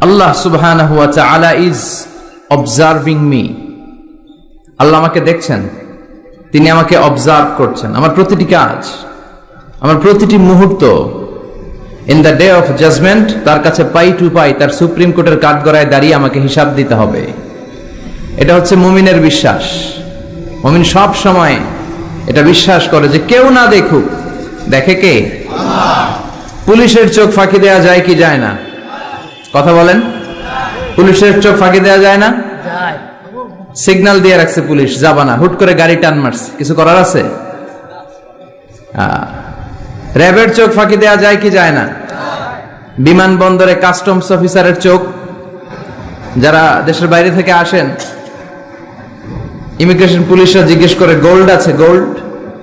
আল্লাহ সুবহানাহু ওয়া তাআলা ইজ অবজার্ভিং মি আল্লাহ আমাকে দেখছেন। তিনি আমাকে অবজার্ভ করছেন। আমার প্রতিটি কাজ আমার প্রতিটি মুহূর্ত in the day of judgment তার কাছে পাই টু পাই তার সুপ্রিম কোর্টের কাঠগড়ায় দাঁড়িয়ে আমাকে হিসাব দিতে হবে। এটা হচ্ছে মুমিনের বিশ্বাস। মুমিন সব সময় এটা বিশ্বাস করে যে কেউ না দেখুক দেখে কে? পুলিশের চোখ ফাঁকি দেওয়া যায় কি যায় না? কথা বলেন। পুলিশের চোখ ফাঁকি দেওয়া যায় না? যায়। সিগন্যাল দিয়ে রাখছে পুলিশ যাবা না। হুট করে গাড়ি টান মারছে। কিছু করার আছে? র্যাবের চোখ ফাঁকি দেওয়া যায় কি যায় না? বিমানবন্দরে কাস্টমস অফিসারের চোখ। যারা দেশের বাইরে থেকে আসেন ইমিগ্রেশন পুলিশরা জিজ্ঞেস করে গোল্ড আছে গোল্ড?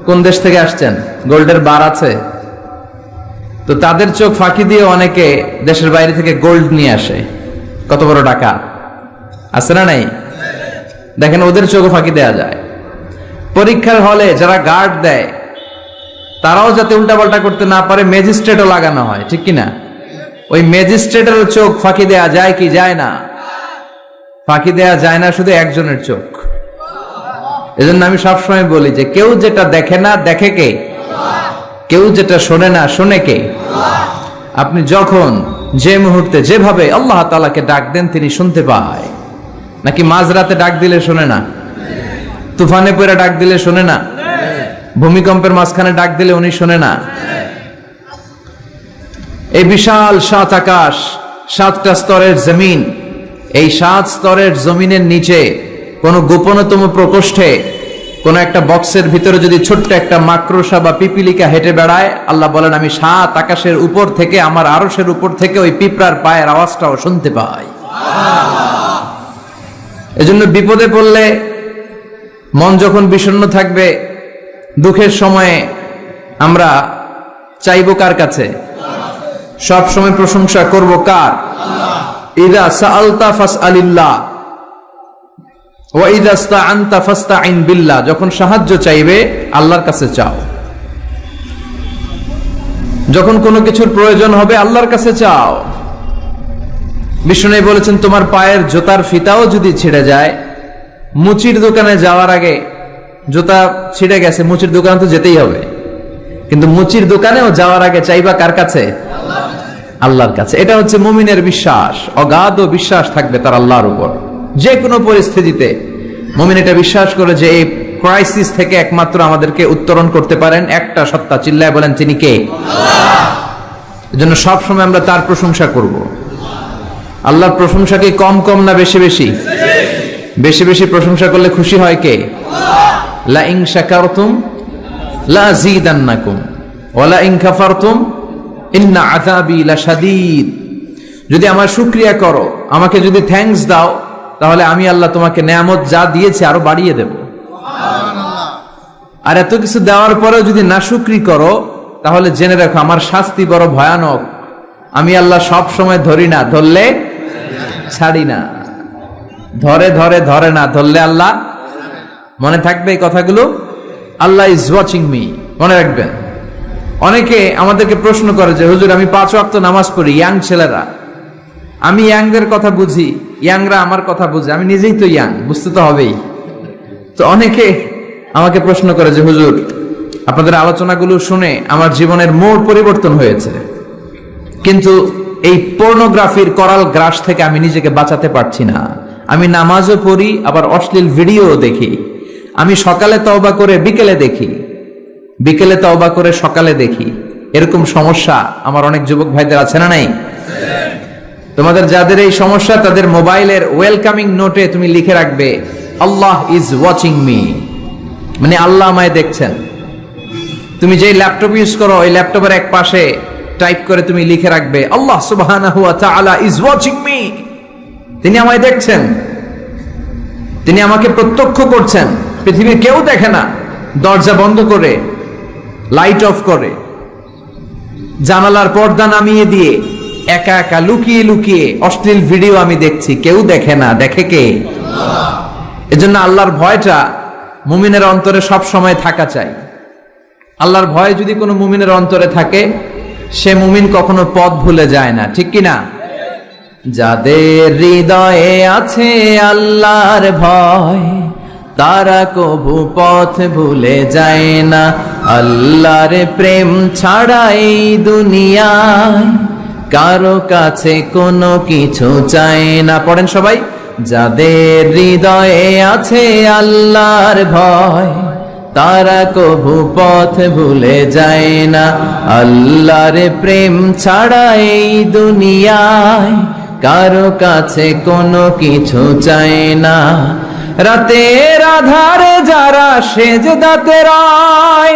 কোন দেশ থেকে আসছেন? গোল্ডের বার আছে? তো তাদের চোখ ফাঁকি দিয়ে অনেকে দেশের বাইরে থেকে গোল্ড নিয়ে আসে। কত বড় টাকা আছে না নাই? দেখেন ওদের চোখও ফাঁকি দেওয়া যায়। পরীক্ষার হলে যারা গার্ড দেয়, তারাও যাতে উল্টাপাল্টা করতে না পারে ম্যাজিস্ট্রেটও লাগানো হয়, ঠিক কি না ওই ম্যাজিস্ট্রেটের চোখ ফাঁকি দেওয়া যায় কি যায় না? ফাঁকি দেওয়া যায় না শুধু একজনের চোখ। এজন্য আমি সবসময় বলি যে কেউ যেটা দেখে না, দেখে কে? কেউ যেটা শোনে না, শোনে কে? আপনি যখন যে মুহূর্তে যেভাবে আল্লাহ তালাকে ডাক দেন, তিনি শুনতে পায়। নাকি মাঝরাতে ডাক দিলে শোনে না? তুফানে পরে ডাক দিলে শোনে না? ভূমিকম্পের মাঝখানে ডাক দিলে উনি শোনে না? এই বিশাল সাত আকাশ, সাতটা স্তরের জমিন, এই সাত স্তরের জমিনের নিচে কোনো গোপনতম প্রকোষ্ঠে কোন একটা বক্সের ভিতরে যদি ছোট্ট একটা মাকড়সা বা পিপিলিকা হেঁটে বেড়ায়, আল্লাহ বলেন, আমি সাত আকাশের উপর থেকে, আমার আরসের উপর থেকে ওই পিঁপড়ার পায়ের আওয়াজটাও শুনতে পাই। এজন্য বিপদে পড়লে মন যখন বিষণ্ণ থাকবে, দুঃখের সময়ে আমরা চাইব কার কাছে? সব সময় প্রশংসা করব কার? ইদা ইদা ইসতাআনতা ফাসতাইন বিল্লাহ, যখন সাহায্য চাইবে, আল্লাহর কাছে চাও। যখন কোনো কিছুর প্রয়োজন হবে, আল্লাহর কাছে চাও। বিষ্ণু বলেছেন, তোমার পায়ের জুতার ফিতাও যদি ছিঁড়ে যায়, মুচির দোকানে যাওয়ার আগে জুতা ছিঁড়ে গেছে, মুচির দোকানে তো যেতেই হবে। কিন্তু মুচির দোকানেও যাওয়ার আগে চাইবা কার কাছে? আল্লাহর কাছে। এটা হচ্ছে মুমিনের বিশ্বাস, অগাধ বিশ্বাস থাকবে তার আল্লাহর উপর। যে কোনো পরিস্থিতিতে। মুমিন এটা বিশ্বাস করে যে এই ক্রাইসিস থেকে একমাত্র আমাদেরকে উত্তরণ করতে পারেন। একটা সত্তা চিল্লায় বলেন তিনি কে? এজন্য সবসময় আমরা তার প্রশংসা করব। আল্লাহর প্রশংসা কি কম কম না বেশি বেশি? বেশি বেশি প্রশংসা করলে খুশি হয় কে? লা ইন শাকারতুম লা জিদান্নাকুম ওয়ালা ইন কাফারতুম ইন্না আযাবি লাশাদীদ। যদি আমার শুকরিয়া করো আমাকে যদি থ্যাঙ্কস দাও তাহলে আমি আল্লাহ তোমাকে নেয়ামত যা দিয়েছি আরও বাড়িয়ে দেব। আর এত কিছু দেওয়ার পরেও যদি না শুকরি করো তাহলে জেনে রাখো আমার শাস্তি বড় ভয়ানক। আমি আল্লাহ সব সময় ধরি না ধরলে ছাড়ি না। ধরে ধরে ধরে না ধরলে আল্লাহ মনে থাকবে এই কথাগুলো? আল্লাহ ইজ ওয়াচিং মি মনে রাখবেন। অনেকে আমাদেরকে প্রশ্ন করে যে হুজুর আমি পাঁচ ওয়াক্ত নামাজ পড়ি ইয়াং ছেলেরা। আমি ইয়াংদের কথা বুঝি ইয়াংরা আমার কথা বুঝে, আমি নিজেই তো ইয়াং, বুঝতে তো হবেই। তো অনেকে আমাকে প্রশ্ন করে যে, হুজুর, আপনাদের আলোচনাগুলো শুনে আমার জীবনের মোড় পরিবর্তন হয়েছে। কিন্তু এই পর্নোগ্রাফির করাল গ্রাস থেকে আমি নিজেকে বাঁচাতে পারছি না। আমি নামাজও পড়ি, আবার অশ্লীল ভিডিও দেখি। আমি সকালে তওবা করে বিকেলে দেখি। বিকেলে তওবা করে সকালে দেখি। এরকম সমস্যা আমার অনেক যুবক ভাইদের আছে না নাই? তোমাদের যাদের এই সমস্যা, তাদের মোবাইলের ওয়েলকামিং নোটে তুমি লিখে রাখবে, আল্লাহ ইজ ওয়াচিং মি মানে আল্লাহ আমায় দেখছেন। তুমি যেই ল্যাপটপ ইউজ করো, ওই ল্যাপটপের এক পাশে টাইপ করে তুমি লিখে রাখবে, আল্লাহ সুবহানাহু ওয়া তাআলা ইজ ওয়াচিং মি তিনি আমায় দেখছেন। তিনি আমাকে প্রত্যক্ষ করছেন। পৃথিবীর কেউ দেখে না। দরজা বন্ধ করে লাইট অফ করে। জানালার পর্দা নামিয়ে দিয়ে একা একা লুকিয়ে লুকিয়ে অশ্লীল ভিডিও আমি দেখছি। কেউ দেখে না। দেখে কে? এজন্য আল্লাহর ভয়টা মুমিনের অন্তরে সব সময় থাকা চাই। আল্লাহর ভয় যদি কোনো মুমিনের অন্তরে থাকে, সে মুমিন কখনো পথ ভুলে যায় না। ঠিক কি না যাদের হৃদয়ে আছে আল্লাহর ভয়, তারা কবু পথ ভুলে যায় না। আল্লাহর প্রেম ছাড়া এই দুনিয়ায় কারও কাছে কোনো কিছু চায় না। পড়েন সবাই, যাদের হৃদয়ে আছে আল্লাহর ভয়, তারা কবু পথ ভুলে যায় না। আল্লাহর প্রেম ছাড়া এই দুনিয়ায় কারও কাছে কোনো কিছু চায় না। রাতের আধারে যারা সেজ দাতে রায়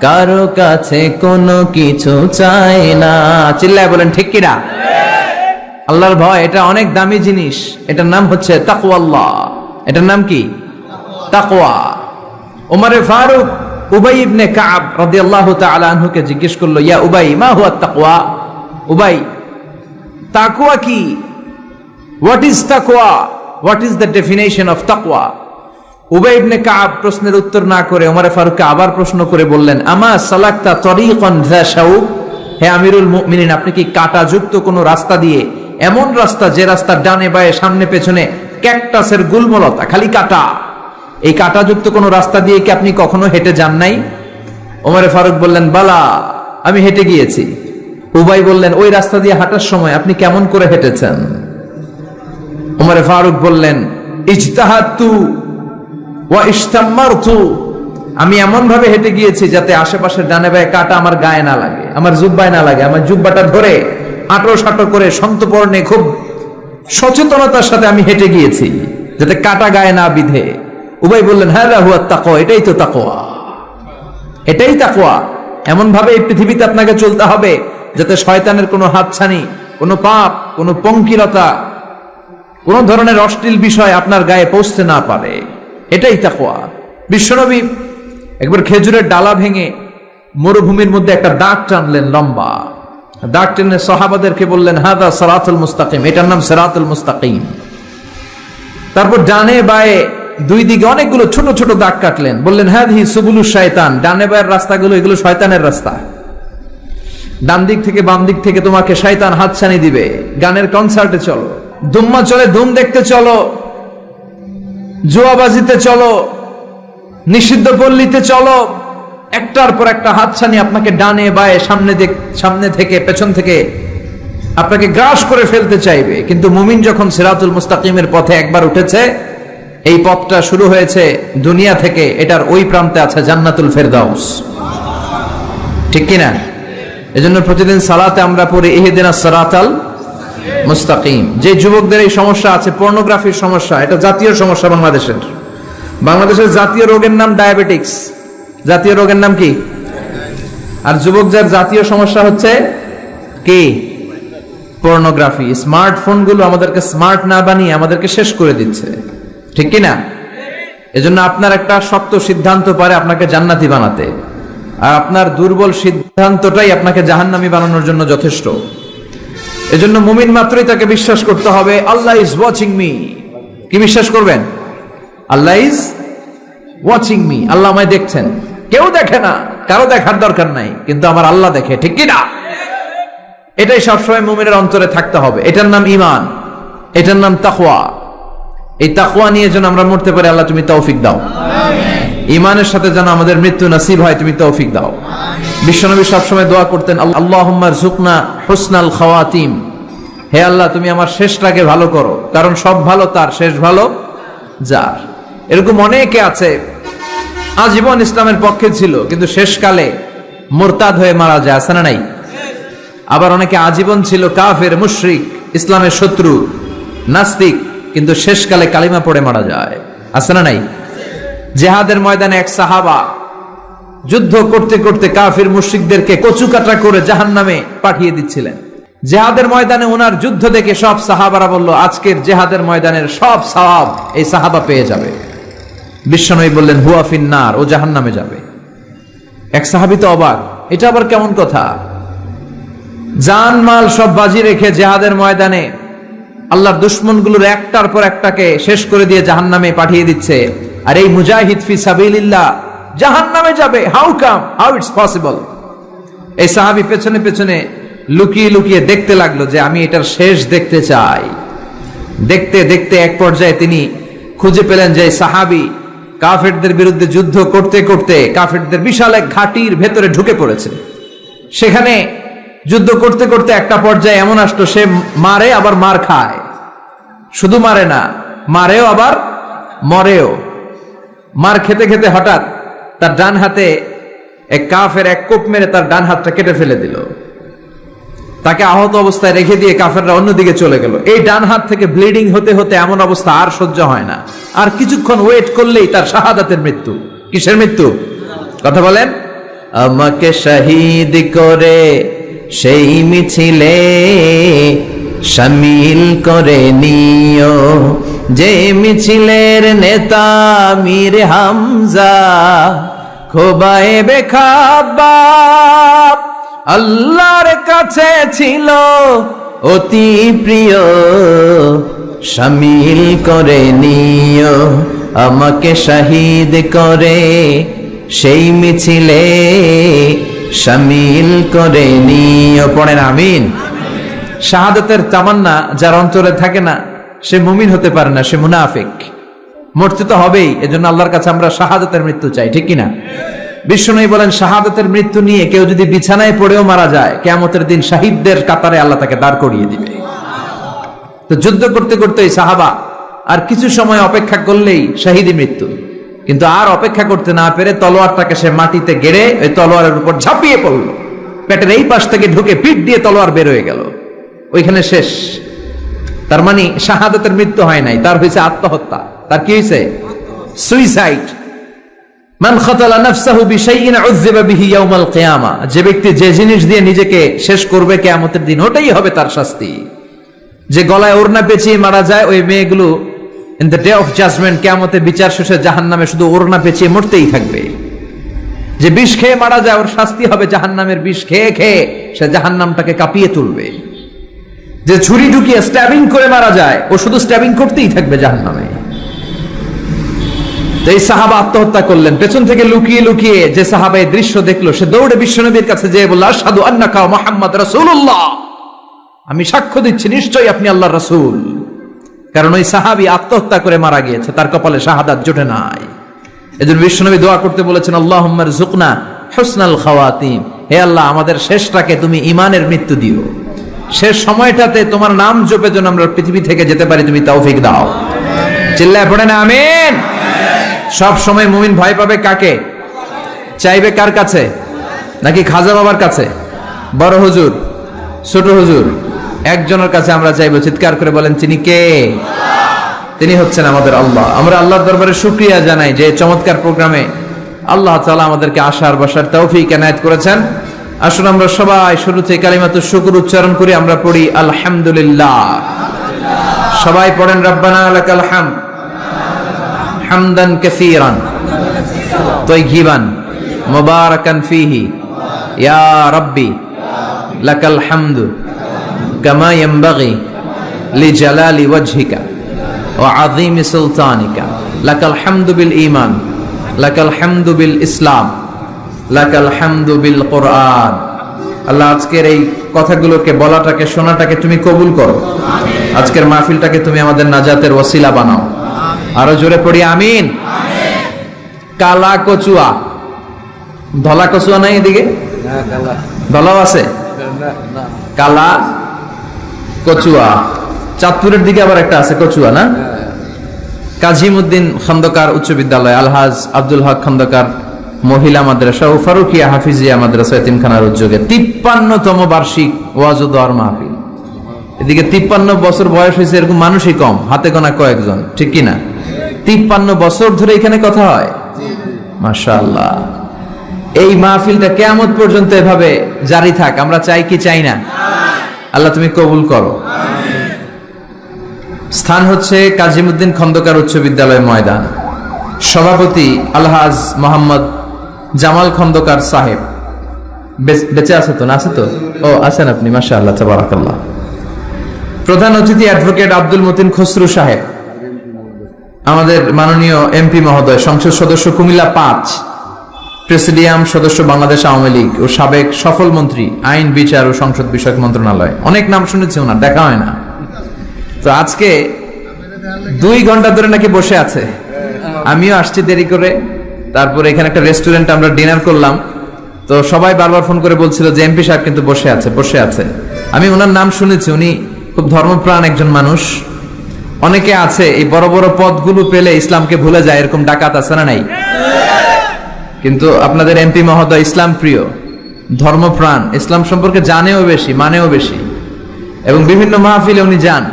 কারও কাছে কোনো কিছু চায় না। চিল্লায় বলেন, ঠিক কিনা? আল্লাহর ভয়, এটা অনেক দামি জিনিস। এটার নাম হচ্ছে তাকওয়াল্লাহ এটার নাম কি? তাকওয়া। ওমরে ফারুক উবাই ইবনে কাব রাদিয়াল্লাহু তাআলা আনহুকে জিজ্ঞেস করল, ইয়া উবাই, মা হুয়া তাকওয়া? উবাই, তাকওয়া কি? হোয়াট ইজ তাকওয়া? What is the definition of তাকওয়া? উবাই ইবনে কাব প্রশ্নের উত্তর না করে ওমরে ফারুককে আবার প্রশ্ন করে বললেন, আমা সালাক্তা তরিকন শাউক হে আমিরুল মুমিনিন, আপনি কি কাঁটাযুক্ত কোনো রাস্তা দিয়ে এমন রাস্তা যে রাস্তার ডানে বায়ে সামনে পেছনে ক্যাকটাসের গুলমলতা, খালি কাটা? এই কাঁটাযুক্ত কোনো রাস্তা দিয়ে কি আপনি কখনো হেঁটে যান নাই? ওমরে ফারুক বললেন, বালা, আমি হেঁটে গিয়েছি। উবাই বললেন, ওই রাস্তা দিয়ে হাঁটার সময় আপনি কেমন করে হেঁটেছেন? উমরে ফারুক বললেন, ইজতাহাতু ওয়া আমি এমন ভাবে হেঁটে গিয়েছি যাতে আশেপাশের ডানে বায়ে কাটা আমার গায়ে না লাগে, আমার জুব্বায় না লাগে, আমার জুব্বাটা ধরে আটো সাটো করে সন্তপর্ণে খুব সচেতনতার সাথে আমি হেঁটে গিয়েছি, যাতে কাটা গায়ে না বিধে। উবাই বললেন হ্যাঁ হুয়া তাকোয়া এটাই তো তাকোয়া এটাই তাকোয়া এমন ভাবে এই পৃথিবীতে আপনাকে চলতে হবে যাতে শয়তানের কোনো হাতছানি, কোনো পাপ, কোনো পঙ্কিলতা, কোন ধরনের অশ্লীল বিষয় আপনার গায়ে পৌঁছতে না পারে। এটাই তাকোয়া বিশ্বনবী একবার খেজুরের ডালা ভেঙে মরুভূমির মধ্যে একটা দাগ টানলেন লম্বা। দাগ টেনে সহাবাদেরকে বললেন, হাদা সরাতুল মুস্তাকিম। এটার নাম সেরাতুল মুস্তাকিম। তারপর ডানে বায়ে দুই দিকে অনেকগুলো ছোট ছোট দাগ কাটলেন। বললেন হ্যাঁ হি সুবুলু শয়তান। ডানে বায়ের রাস্তাগুলো এগুলো শয়তানের রাস্তা। ডান দিক থেকে বাম দিক থেকে তোমাকে শয়তান হাতছানি দিবে। গানের কনসার্টে চলো। দুম্মা চলে ধুম দেখতে চলো। জুয়াবাজিতে চলো, নিষিদ্ধ পল্লীতে চলো, একটার পর একটা হাতছানি আপনাকে ডানে বায়ে সামনে সামনে থেকে, পেছন থেকে আপনাকে গ্রাস করে ফেলতে চাইবে। কিন্তু মুমিন যখন সিরাতুল মুস্তাকিমের পথে একবার উঠেছে, এই পথটা শুরু হয়েছে দুনিয়া থেকে, এটার ওই প্রান্তে আছে জান্নাতুল ফেরদাউস। ঠিক কিনা? এজন্য প্রতিদিন সালাতে আমরা পড়ি, ইহেদিনা সারাতাল মুস্তাকিম। যে যুবকদের এই সমস্যা আছে পর্নোগ্রাফির সমস্যা, এটা জাতীয় সমস্যা বাংলাদেশের। বাংলাদেশের জাতীয় রোগের নাম ডায়াবেটিক্স জাতীয় রোগের নাম কি? আর যুবক যার জাতীয় সমস্যা হচ্ছে কি? পর্নোগ্রাফি স্মার্টফোনগুলো আমাদেরকে স্মার্ট না বানিয়ে আমাদেরকে শেষ করে দিচ্ছে। ঠিক কি না এজন্য আপনার একটা শক্ত সিদ্ধান্ত পারে আপনাকে জান্নাতি বানাতে। আর আপনার দুর্বল সিদ্ধান্তটাই আপনাকে জাহান্নামি বানানোর জন্য যথেষ্ট। এজন্য মুমিন মাত্রই তাকে বিশ্বাস করতে হবে আল্লাহ ইজ ওয়াচিং মি কি বিশ্বাস করবেন? আল্লাহ ইজ ওয়াচিং মি আল্লাহ আমায় দেখছেন। কেউ দেখে না কারও দেখার দরকার নাই কিন্তু আমার আল্লাহ দেখে ঠিক কি না এটাই সবসময় মুমিনের অন্তরে থাকতে হবে। এটার নাম ইমান এটার নাম তাকওয়া। এই তাকওয়া নিয়ে যেন আমরা মরতে পারি আল্লাহ তুমি তৌফিক দাও। ইমানের সাথে যেন আমাদের মৃত্যু নসিব হয় তুমি তৌফিক দাও। বিশ্বনবী সবসময় দোয়া করতেন আল্লাহুম্মা রযুকনা হুসনাল খাওয়াতিম। হে আল্লাহ, তুমি আমার শেষটাকে ভালো করো, কারণ সব ভালো তার, শেষ ভালো যার। এরকম অনেকে আছে, আজীবন ইসলামের পক্ষে ছিল, কিন্তু শেষকালে মোরতাদ হয়ে মারা যায়, আছে না নাই? আবার অনেকে আজীবন ছিল কাফের, মুশরিক, ইসলামের শত্রু, নাস্তিক, কিন্তু শেষকালে কালিমা পড়ে মারা যায়, আছে না নাই? জেহাদের ময়দানে এক সাহাবা যুদ্ধ করতে করতে কাফির মুশরিকদেরকে কচুকাটা করে জাহান নামে পাঠিয়ে দিচ্ছিলেন। জেহাদের ময়দানে ওনার যুদ্ধ দেখে সব সাহাবারা বলল, আজকের জেহাদের ময়দানের সব সাহাব এই সাহাবা পেয়ে যাবে। বিশ্বনবী বললেন, হুয়া ফিন্নার, ও জাহান নামে যাবে। এক সাহাবি তো অবাক, এটা আবার কেমন কথা? জান মাল সব বাজি রেখে জেহাদের ময়দানে আল্লাহর দুশ্মনগুলোর একটার পর একটাকে শেষ করে দিয়ে জাহান নামে পাঠিয়ে দিচ্ছে। আর এই মুজাহিদ ফি সাবিলিল্লাহ জাহান নামে যাবে। How come how it's possible এই সাহাবি পেছনে পেছনে লুকিয়ে লুকিয়ে দেখতে লাগল যে আমি এটার শেষ দেখতে চাই। দেখতে দেখতে এক পর্যায়ে তিনি খুঁজে পেলেন যে সাহাবি কাফেরদের বিরুদ্ধে যুদ্ধ করতে করতে কাফেরদের বিশাল এক ঘাটির ভেতরে ঢুকে পড়েছে। সেখানে যুদ্ধ করতে করতে একটা পর্যায়ে এমন আসলো, সে মারে, আবার মার খায়। শুধু মারে না, মারেও আবার মরেও। মার খেতে খেতে হঠাৎ তার ডান হাতে এক কাফের এক কোপ মেরে তার ডান হাতটা কেটে ফেলে দিল। তাকে আহত অবস্থায় রেখে দিয়ে কাফেররা অন্যদিকে চলে গেল। এই ডান হাত থেকে ব্লিডিং হতে হতে এমন অবস্থা আর সহ্য হয় না। আর কিছুক্ষণ ওয়েট করলেই তার শাহাদাতের মৃত্যু। কিসের মৃত্যু? কথা বলেন। আমাকে শহীদ করে সেই মিছিলে শামিল করে নিও। যে মিছিলের নেতা মীর হামজা, খোবায়ে বেখাবাব। আল্লাহর কাছে ছিল অতি প্রিয়। শামিল করে নিও। আমাকে শহীদ করে সেই মিছিলে শামিল করে নিও। পড়েন আমিন। শাহাদাতের তামান্না যার অন্তরে থাকে না, সে মুমিন হতে পারে না, সে মুনাফিক। মরতে তো হবেই, এজন্য আল্লাহর কাছে আমরা শাহাদাতের মৃত্যু চাই, ঠিক কিনা? বিষ্ণু বলেন, শাহাদাতের মৃত্যু নিয়ে কেউ যদি বিছানায় পড়েও মারা যায়, কেয়ামতের দিন শাহিদদের কাতারে আল্লাহ তাকে দাঁড় করিয়ে দিবে। তো যুদ্ধ করতে করতে সাহাবা আর কিছু সময় অপেক্ষা করলেই শাহিদি মৃত্যু। কিন্তু আর অপেক্ষা করতে না পেরে তলোয়ারটাকে সে মাটিতে গেড়ে ওই তলোয়ারের উপর ঝাঁপিয়ে পড়ল। পেটের এই পাশ থেকে ঢুকে পিঠ দিয়ে তলোয়ার বের হয়ে গেল। ওইখানে শেষ। তার মানে শাহাদাতের মৃত্যু হয় নাই, তার হয়েছে আত্মহত্যা। তার কি হয়েছে সুইসাইড মান খাতালা নাফসাহু বিশাইইন উযযিবা বিহি ইয়াউমাল কিয়ামা। যে ব্যক্তি যে জিনিস দিয়ে নিজেকে শেষ করবে কিয়ামতের দিন, ওটাই হবে তার শাস্তি। যে গলায় ওড়না পেঁচিয়ে মারা যায়, ওই মেয়েগুলো in the day of judgment কিয়ামতে বিচার শেষে জাহান্নামে শুধু ওড়না পেঁচিয়ে মরতেই থাকবে। যে বিষ খেয়ে মারা যায়, ওর শাস্তি হবে জাহান্নামের বিষ খেয়ে খেয়ে সে জাহান্নামটাকে কাঁপিয়ে তুলবে। যে ছুরি ঢুকিয়ে স্ট্যাবিং করে মারা যায়, ও শুধু স্ট্যাবিং করতেই থাকবে জাহান্নামে। তো এই সাহাবা আত্মহত্যা করলেন। পেছন থেকে লুকিয়ে লুকিয়ে যে সাহাবা এই দৃশ্য দেখল, সে দৌড়ে বিশ্বনবীর কাছে যেয়ে বলল আসাদু আন্নাকা মোহাম্মদ রাসূলুল্লাহ। আমি সাক্ষ্য দিচ্ছি, নিশ্চয়ই আপনি আল্লাহর রাসূল। কারণ ওই সাহাবি আত্মহত্যা করে মারা গিয়েছে, তার কপালে শাহাদাত জোটে নাই। এজন্য বিশ্বনবী দোয়া করতে বলেছেন আল্লাহ জুকনা হোসনাল খাওয়াতিম। হে আল্লাহ, আমাদের শেষটাকে তুমি ইমানের মৃত্যু দিও। শেষ সময়টাতে তোমার নাম জপে যেন আমরা পৃথিবী থেকে যেতে পারি, তুমি তৌফিক দাও। চিল্লায় পড়ে না, আমিন। সব সময় মুমিন ভয় পাবে কাকে? চাইবে কার কাছে? নাকি খাজা বাবার কাছে? বড় হুজুর, ছোট হুজুর, একজনের কাছে আমরা চাইব। চিৎকার করে বলেন, তিনি কে? তিনি হচ্ছেন আমাদের আল্লাহ। আমরা আল্লাহর দরবারে শুক্রিয়া জানাই যে চমৎকার প্রোগ্রামে আল্লাহ তাআলা আমাদেরকে আসার বসার তৌফিক এনায়েত করেছেন। আসুন আমরা সবাই শুরুতে কালিমাত শুকুর উচ্চারণ করি, আমরা পড়ি, আলহামদুলিল্লাহ। সবাই পড়েন, রব্বানা আলাকাল হাম হামদান কাসীরান। তাইয়িবান মুবারাকান ফিহি। ইয়া রাব্বি, লাকাল হামদু কামা ইয়ানবাগি লিজালালি ওয়াজহিকা ওয়া আযীমি সুলতানিকা। লাকাল হামদু বিল ঈমান, লাকাল হামদু বিল ইসলাম। আজকের এই কথাগুলোকে বলাটাকে শোনাটাকে তুমি কবুল করো। আজকের মাহফিলটাকে তুমি আমাদের নাজাতের ওসিলা বানাও। আরও জোরে পড়ি আমিন। কালা কচুয়া। ধলা কচুয়া নাই এদিকে? ধলাও আছে? কালা কচুয়া। চাঁদপুরের দিকে আবার একটা আছে কচুয়া না? হ্যাঁ। কাজিমুদ্দিন খন্দকার উচ্চ বিদ্যালয় আলহাজ আব্দুল হক খন্দকার মহিলা মাদ্রাসা ও ফারুকিয়া হাফিজিয়া মাদ্রাসা এতিমখানার উদ্যোগে তিপ্পান্নতম বার্ষিক ওয়াজ ও দোয়ার মাহফিল। এদিকে তিপ্পান্ন বছর বয়স হয়েছে, এরকম মানুষই কম, হাতে গোনা কয়েকজন, ঠিক কিনা? তিপ্পান্ন বছর ধরে এখানে কথা হয়? এই মাহফিলটা কেয়ামত পর্যন্ত এভাবে জারি থাক, আমরা চাই কি চাই না? আল্লাহ তুমি কবুল করো। স্থান হচ্ছে কাজিমুদ্দিন খন্দকার উচ্চ বিদ্যালয় ময়দান। সভাপতি আলহাজ মোহাম্মদ জামাল খন্দকার সাহেব। বেঁচে আছে তো? না আছে তো? ও, আছেন আপনি মাসা আল্লাহ তাবারাকাল্লাহ। প্রধান অতিথি অ্যাডভোকেট আব্দুল মতিন খসরু সাহেব। আমাদের মাননীয় এমপি মহোদয়, সংসদ সদস্য কুমিল্লা পাঁচ, প্রেসিডিয়াম সদস্য বাংলাদেশ আওয়ামী লীগ ও সাবেক সফল মন্ত্রী, আইন, বিচার ও সংসদ বিষয়ক মন্ত্রণালয়। অনেক নাম শুনেছি ওনার, দেখা হয় না। তো আজকে দুই ঘণ্টা ধরে নাকি বসে আছে। আমিও আসছি দেরি করে। তারপরে এখানে একটা রেস্টুরেন্ট আমরা ডিনার করলাম। তো সবাই বারবার ফোন করে বলছিল যে এমপি সাহেব কিন্তু বসে আছে বসে আছে। আমি ওনার নাম শুনেছি, উনি খুব ধর্মপ্রাণ একজন মানুষ। অনেকে আছে, এই বড় বড় পদগুলো পেলে ইসলামকে ভুলে যায়, এরকম ডাকাত আছে না নাই? কিন্তু আপনাদের এমপি মহোদয় ইসলাম প্রিয়, ধর্মপ্রাণ, ইসলাম সম্পর্কে জানেও বেশি, মানেও বেশি। এবং বিভিন্ন মাহফিলে উনি যান।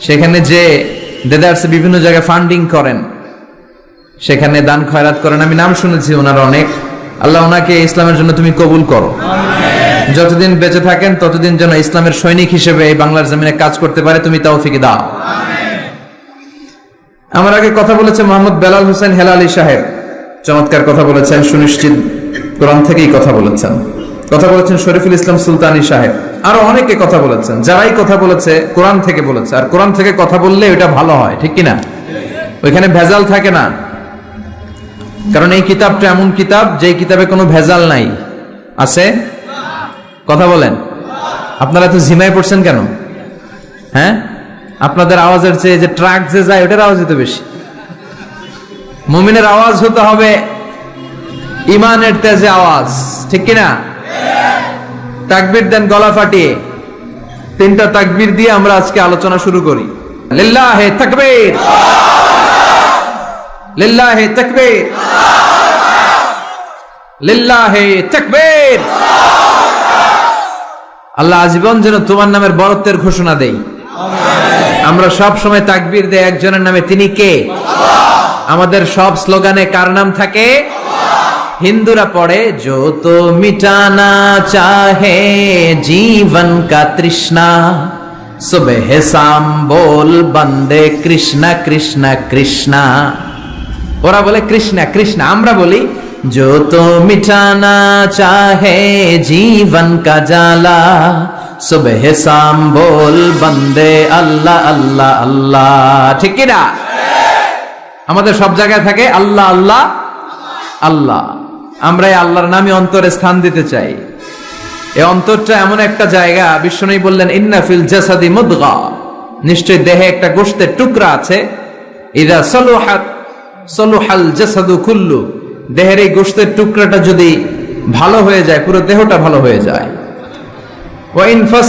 সেখানে যে দেদার্সে বিভিন্ন জায়গায় ফান্ডিং করেন। সেখানে দান খয়রাত করেন। আমি নাম শুনেছি ওনার অনেক। আল্লাহ ওনাকে ইসলামের জন্য তুমি কবুল করো। যতদিন বেঁচে থাকেন ততদিন যেন ইসলামের সৈনিক হিসেবে এই বাংলার জমিনে কাজ করতে পারে তুমি তাও ফিকে দাও আমার আগে কথা বলেছে মোহাম্মদ বেলাল হোসেন হেলালি সাহেব। চমৎকার কথা বলেছেন সুনিশ্চিত কোরআন থেকেই কথা বলেছেন। কথা বলেছেন শরীফুল ইসলাম সুলতানি সাহেব। আরও অনেকে কথা বলেছেন যারাই কথা বলেছে কোরআন থেকে বলেছে। আর কোরআন থেকে কথা বললে ওটা ভালো হয় ঠিক কিনা? ওইখানে ভেজাল থাকে না। কারণ এই কিতাবটা এমন কিতাব, যেই কিতাবে কোনো ভেজাল নাই। আছে? কথা বলেন। আপনারা তো ঝিমাই পড়ছেন কেন? হ্যাঁ? আপনাদের আওয়াজের চেয়ে যে ট্রাক যে যায়, ওটার আওয়াজই তো বেশি। মুমিনের আওয়াজ হতে হবে ইমানের তেজে আওয়াজ। ঠিক কিনা? তাকবির দেন গলা ফাটিয়ে। তিনটা তাকবির দিয়ে আমরা আজকে আলোচনা শুরু করি। লিল্লাহে তাকবীর। লিল্লাহে তকবীর। লিল্লাহে তকবীর। আল্লাহ আজীবন যেন তোমার নামের বরত্বের ঘোষণা দেই। আমরা সব সময় তাকবীর দেয় একজনের নামে তিনি কে? আমাদের সব স্লোগানে কার নাম থাকে? হিন্দুরা পড়ে যত মিটানা চাহে জীবন কা তৃষ্ণা, সুবহ শাম বল বন্দে কৃষ্ণা কৃষ্ণা কৃষ্ণা। ওরা বলে কৃষ্ণ কৃষ্ণ আমরা বলি जो तो मिटाना चाहे जीवन का जाला सुबह शाम बोल बंदे अल्लाह अल्लाह अल्लाह ঠিক কি না আমাদের সব জায়গায় থাকে আল্লাহ আল্লাহ আল্লাহ আমরা এই আল্লাহর নামে অন্তরে স্থান দিতে চাই এই অন্তরটা এমন একটা জায়গা বিষ্ণু বললেন ইন্নাফিল জাসাদি মুদগা নিশ্চয় দেহে একটা গোশতের টুকরা আছে ইদা সলুহাত সলুহাল জাসাদু খুল্লু দেহের এই গোস্তের টুকরাটা যদি ভালো হয়ে যায়, পুরো দেহটা ভালো হয়ে যায়। ওয়াইন ফাসা